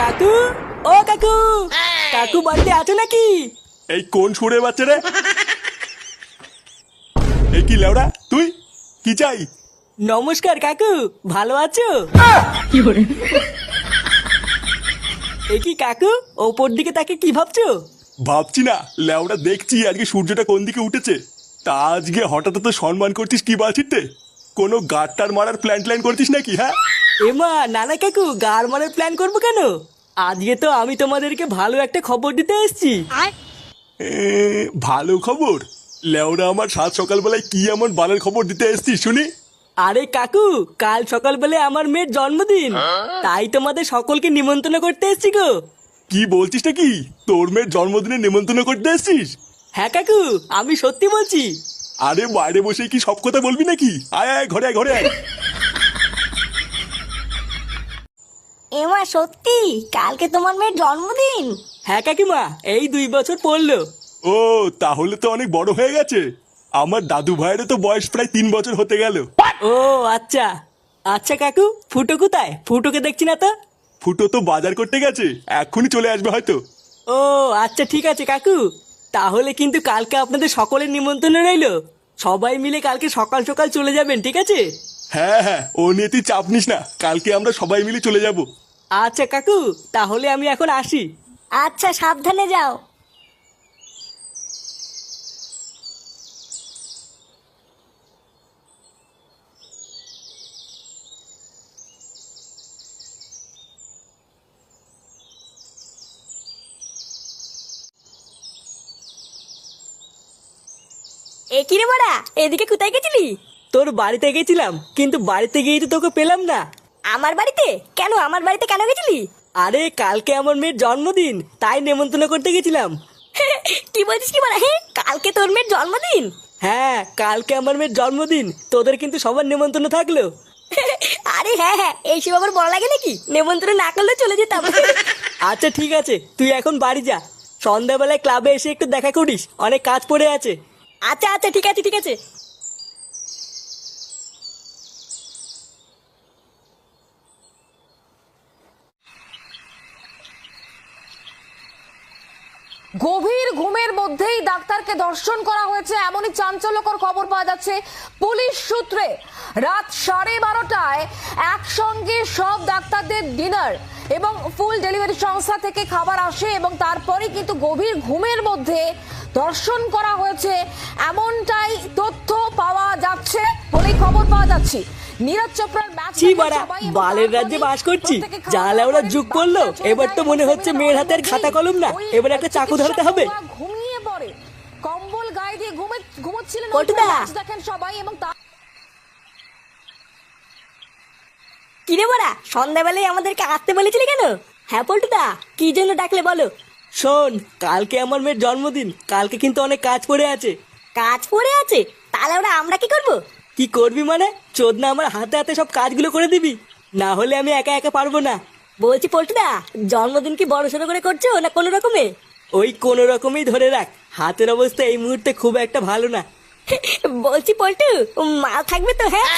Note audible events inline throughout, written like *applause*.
কাকু? ও কাকু! কাকু বাড়িতে আছো নাকি? এই কোন সুরে বাচ্চা রে? এই কি লেওড়া? তুই? কি চাই? নমস্কার কাকু ভালো আছো? এ কি কাকু ওপর দিকে তাকে কি ভাবছ? ভাবছি না লেওড়া দেখছি আজকে সূর্যটা কোন দিকে উঠেছে। তা আজকে হঠাৎ তো সম্মান করছিস কি বাছিতে? কোনো গাড়টার মারার প্ল্যান ট্ল্যান করছিস নাকি হ্যাঁ? এমা নানা কাকু গার মারার প্ল্যান করব কেন? আজকে তো আমি তোমাদেরকে ভালো একটা খবর দিতে এসেছি। ভালো খবর? লেওড়া আমার সাত সকালবেলায় কি এমন বালের খবর দিতে এসছিস শুনি? আরে কাকু কাল সকালবেলা আমার মেয়ের জন্মদিন। তাই তোমাদের সকলকে নিমন্ত্রণ করতে এসেছি গো। কি বলছিস নাকি? তোর মেয়ের জন্মদিনে নিমন্ত্রণ করতে এসছিস? হ্যাঁ কাকু আমি সত্যি বলছি। আরে বাইরে বসে কি সব কথা বলবি নাকি? আয় আয় ঘরে আয় ঘরে আয়। এমা সত্যি? কালকে তোমার মেয়ের জন্মদিন। হ্যাঁ কাকিমা এই দুই বছর পড়ল। ও তাহলে তো অনেক বড় হয়ে গেছে। আমার দাদু ভাইয়ের তো বয়স প্রায় তিন বছর হতে গেল। ও আচ্ছা। আচ্ছা কাকু ফুটো কোথায়? ফুটোকে দেখছি না তো? ফুটো তো বাজার করতে গেছে এক্ষুনি চলে আসবে হয়তো। ও আচ্ছা ঠিক আছে কাকু। তাহলে কিন্তু কালকে আপনাদের সকলের নিমন্ত্রণ রইল। সবাই মিলে কালকে সকাল সকাল চলে যাবেন ঠিক আছে? হ্যাঁ হ্যাঁ ও নিয়ে তুই চাপ নিস না। কালকে আমরা সবাই মিলে চলে যাব। আচ্ছা কাকু তাহলে আমি এখন আসি। আচ্ছা সাবধানে যাও। এ কি রে বড়া? এদিকে কোথায় গেছিলি? তোর বাড়িতে গেছিলাম কিন্তু বাড়িতে গিয়েই তো তোকে পেলাম না। আমার বাড়িতে? কেন আমার বাড়িতে কেন গেছিলি? আরে কালকে আমার মেয়ের জন্মদিন তাই নেমন্তন্ন করতে গেছিলাম। *laughs* কি বলছিস কি বলা? কালকে তোর মেয়ের জন্মদিন? হ্যাঁ কালকে আমার মেয়ের জন্মদিন তোদের কিন্তু সবার নেমন্তন্ন থাকল। *laughs* আরে হ্যাঁ হ্যাঁ এইসব আবার বড় লাগে নাকি? নেমন্ত্রণ না করলে চলে যেতাম। *laughs* আচ্ছা ঠিক আছে তুই এখন বাড়ি যা। সন্ধ্যাবেলায় ক্লাবে এসে একটু দেখা করিস অনেক কাজ পড়ে আছে। আচ্ছা আচ্ছা ঠিক আছে ঠিক আছে। গভীর ঘুমের মধ্যেই ডাক্তারকে ধর্ষণ করা হয়েছে। এমনই চাঞ্চল্যকর খবর পাওয়া যাচ্ছে পুলিশ সূত্রে। রাত সাড়ে বারোটায় একসঙ্গে সব ডাক্তারদের ডিনার এবং ফুল ডেলিভারি সংস্থা থেকে খাবার আসে এবং তারপরে কিন্তু গভীর ঘুমের মধ্যে ধর্ষণ করা হয়েছে। এমনটাই তথ্য পাওয়া যাচ্ছে বলেই খবর পাওয়া যাচ্ছে। নীরজ ম্যাচ ছি বাড়া। বালের রাজ্যে বাস করছি। জালে ওরা যুগ করল। এবার তো মনে হচ্ছে মেয়ের হাতে আর খাতা কলম না। এবার একটা চাকু ধরতে হবে। ঘুমিয়ে পড়ে কম্বল গায়ে দিয়ে ঘুমে ঘুমোচ্ছিলেন। দেখেন সবাই এবং কিরে বড়া সন্ধ্যাবেলায় আমাদেরকে আসতে বলেছিলি কেন? হ্যাঁ পল্টুদা কি জন্য ডাকলে বলো? শোন কালকে আমার মেয়ের জন্মদিন। কালকে কিন্তু অনেক কাজ পড়ে আছে। কাজ পড়ে আছে? তাহলে ওরা আমরা কি করব? কি করবি মানে? চোদনা আমার হাতে হাতে সব কাজগুলো করে দিবি? না হলে আমি একা একা পারব না। বলছি পল্টুদা জন্মদিন কি বড় সড়ো করে করছ না কোনো রকমে? ওই কোনো রকমেই ধরে রাখ। হাতের অবস্থা এই মুহূর্তে খুব একটা ভালো না। *laughs* বলছি পল্টু মাল থাকবে তো হ্যাঁ?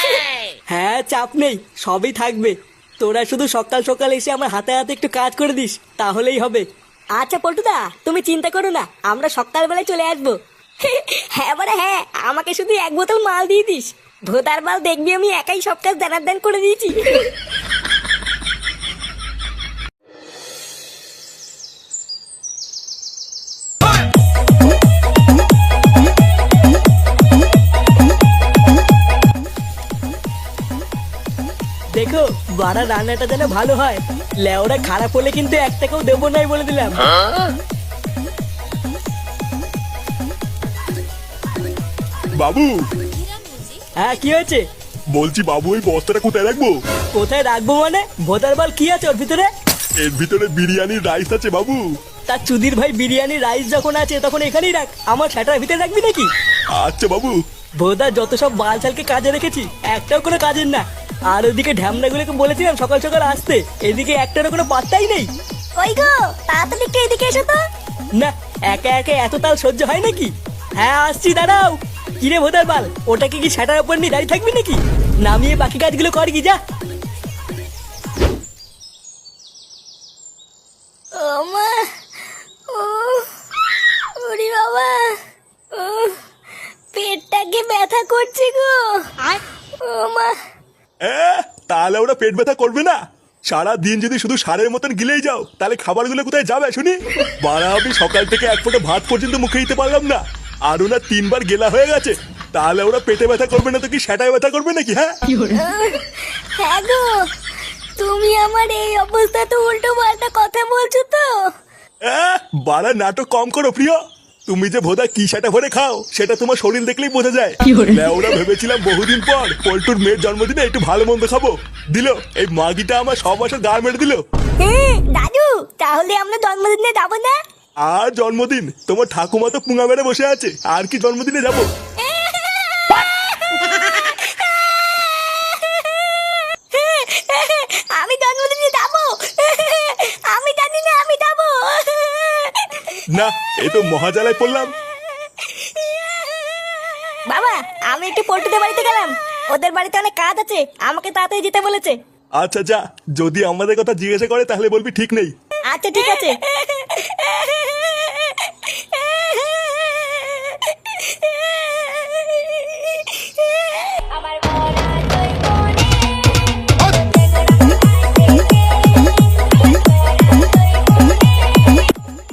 হ্যাঁ চাপ নেই সবই থাকবে। তোরা শুধু সকাল সকাল এসে আমার হাতে হাতে একটু কাজ করে দিস তাহলেই হবে। আচ্ছা পল্টুদা তুমি চিন্তা করো না আমরা সকালবেলায় চলে আসব। *laughs* হ্যাঁ বলে হ্যাঁ আমাকে শুধু এক বোতল মাল দিয়ে দিস। ভোতার মাল দেখবি আমি একাই সব কাজ দানার দান করে দিয়েছি। দেখো বাড়া রান্নাটা যেন ভালো হয়। লেওরা খারাপ হলে কিন্তু এক টাকাও দেবো নাই বলে দিলাম। বাবু হ্যাঁ কি হয়েছে? বলছি বাবু ওই বস্তাটা কোথায় রাখব? কোথায় রাখব মানে? ভোটার বল কি আছে ওর ভিতরে? এর ভিতরে বিরিয়ানির রাইস আছে বাবু। তার চুদির ভাই বিরিয়ানি রাইস যখন আছে তখন এখানেই রাখ। আমার সেটার ভিতরে রাখবি নাকি? আচ্ছা বাবু। ভোদা যত সব বালছালকে কাজে রেখেছি একটাও কোনো কাজের না। আর ওদিকে ঢ্যামনাগুলোকে বলেছিলাম সকাল সকাল আসতে। এদিকে একটারও কোনো পাত্তাই নেই। ওই গো তাড়াতাড়ি একটু এদিকে এসো তো। না একা একা এত তাল সহ্য হয় নাকি? হ্যাঁ আসছি দাঁড়াও। কিরে ভোদার বাল ওটাকে কি সেটার উপর নিয়ে দাঁড়িয়ে থাকবি নাকি? নামিয়ে বাকি কাজগুলো কর কি যা ও মা বাবা পেটটাকে ব্যথা করছে গো। মা এ, তাহলে ওরা পেট ব্যথা করবে না? সারা দিন যদি শুধু সারের মতন গিলেই যাও তাহলে খাবারগুলো কোথায় যাবে শুনি? বারা আমি সকাল থেকে এক ফোঁটা ভাত পর্যন্ত মুখে দিতে পারলাম না। আর ওরা তিনবার গেলা হয়ে গেছে। তাহলে ওরা পেটে ব্যথা করবে না তো কি সেটাই ব্যথা করবে নাকি হ্যাঁ? হ্যাঁ গো তুমি আমার এই অবস্থা তো উল্টো পাল্টা কথা বলছো তো? আহ, বাড়া নাটক কম করো প্রিয়। তুমি যে ভোদা কি সেটা ভরে খাও সেটা তোমার শরীর দেখলেই বোঝা যায়। ওরা ভেবেছিলাম বহুদিন পর পল্টুর মেয়ের জন্মদিনে একটু ভালো মন্দ খাব। দিল এই মাগিটা আমার সব বছর গা মেরে দিল। দাদু তাহলে আমরা জন্মদিনে যাব না? আর জন্মদিন? তোমার ঠাকুমা তো পুঙা মেরে বসে আছে। আর কি জন্মদিনে যাব? আমি জন্মদিনে যাব। আমি জানি না আমি যাব। না এই তো মহাজালায় পড়লাম। বাবা আমি একটু পল্টুদের বাড়িতে গেলাম। ওদের বাড়িতে অনেক কাজ আছে। আমাকে তাড়াতাড়ি যেতে বলেছে। আচ্ছা যা। যদি আমাদের কথা জিজ্ঞাসা করে তাহলে বলবি ঠিক নেই। আচ্ছা ঠিক আছে।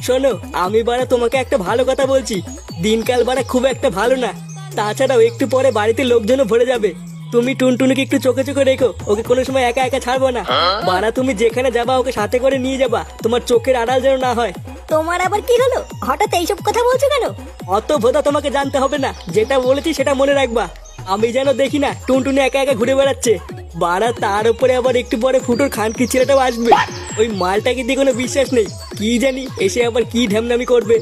শোনো আমি বারা তোমাকে একটা ভালো কথা বলছি। দিনকাল বারা খুব একটা ভালো না। তাছাড়াও একটু পরে বাড়িতে লোকজনও ভরে যাবে। তুমি টুনটুনিকে একটু চোখে চোখে রেখো ওকে কোনো সময় একা একা ছাড়বো না। বারা তুমি যেখানে যাবা ওকে সাথে করে নিয়ে যাবা। তোমার চোখের আড়াল যেন না হয়। তোমার আবার কি হলো? হঠাৎ এইসব কথা বলছো কেন? অত ভোদা তোমাকে জানতে হবে না। যেটা বলেছি সেটা মনে রাখবা। আমি যেন দেখি না টুনটুনি একা একা ঘুরে বেড়াচ্ছে। বাড়া তার উপরে আবার একটু পরে ফুটোর খানকি ছেলেটাও আসবে। ওই মালটাকে দিয়ে কোনো বিশ্বাস নেই। কি জানি এসে আবার কি ঢ্যামনামি করবে।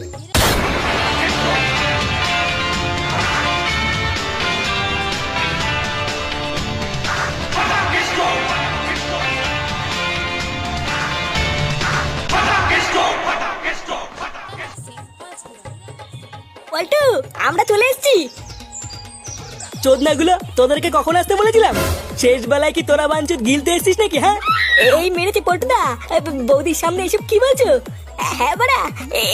পল্টু আমরা চলে এসেছি। চোদনাগুলো তোদেরকে কখন আসতে বলেছিলাম? শেষ বেলায় কি তোরা বাঞ্চুত গিলতে এসছিস নাকি হ্যাঁ? এই মেরেছে পল্টুদা বৌদির সামনে এইসব কি বলছো? হ্যাঁ বাড়া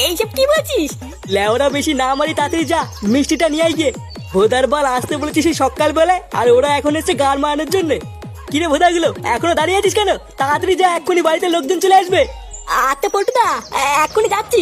এইসব কি বলছিস? লেওরা বেশি না মারি তাড়াতাড়ি যা মিষ্টিটা নিয়ে গিয়ে। ভোদার বল আসতে বলেছিস সেই সকাল বেলায় আর ওরা এখন এসছে গান মারানোর জন্য। কিরে ভোদাগুলো এখনও দাঁড়িয়ে আছিস কেন? তাড়াতাড়ি যা এক্ষুনি বাড়িতে লোকজন চলে আসবে। আচ্ছা পল্টুদা এক্ষুনি যাচ্ছি।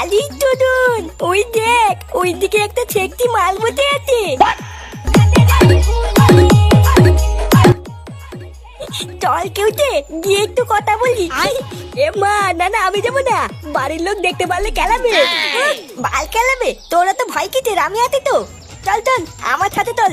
আলি টুডুন ওই দেখ ওই দিকে একটা ছেকটি মাল বসে আছে। চল কেউতে গিয়ে একটু কথা বলি। এ মা না না আমি যাব না। বাড়ির লোক দেখতে পারলে কেলাবে বাল কেলাবে তোরা তো ভয় কিতে আমি আছি তো। চল চল আমার সাথে চল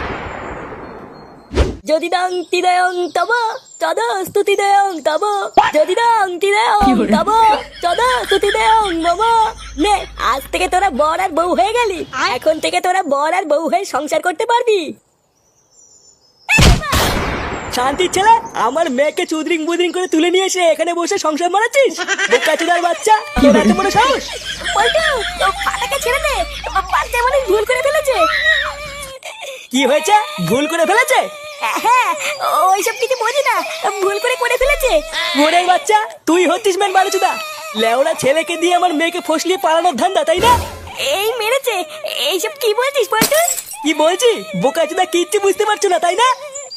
যদি দং তিদয়ং তব তদ স্তুতি দেয়ং তব যদি দং তিদয়ং তব তদ স্তুতি দেয়ং মম নে আজ থেকে তোরা বর আর বউ হয়ে গেলি। এখন থেকে তোরা বর আর বউ হয়ে সংসার করতে পারবি। শান্তি ছেলে আমার মেয়েকে চুদরিং বুদরিং করে তুলে নিয়ে এসে এখানে বসে সংসার মারাচ্ছিস? বোকা চুদার বাচ্চা তোর এত বড় সাহস? পল্টু তো ফাটাকে ছেড়ে দে। বাচ্চা মানুষ ভুল করে ফেলেছে। কি হয়েছে? ভুল করে ফেলেছে? হ্যাঁ ওইসব কিছু বোঝি না ভুল করে করে ফেলেছে। মোড়ের বাচ্চা তুই হচ্ছিস মেন বারুচুদা লেওড়া ছেলেকে দিয়ে আমার মেয়েকে ফসলিয়ে পালানোর ধান্দা তাই না? এই মেরেছে এইসব কি বলছিস পল্টু কি বলছি? বোকা চুদা কিচ্ছু বুঝতে পারছ না তাই না?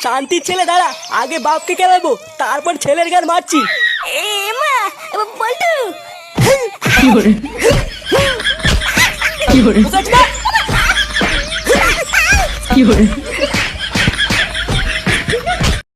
শান্তির ছেলে দাঁড়া আগে বাপকে কেলাবো তারপর ছেলের গান মারছি। এ মা পল্টু বোকা চুদা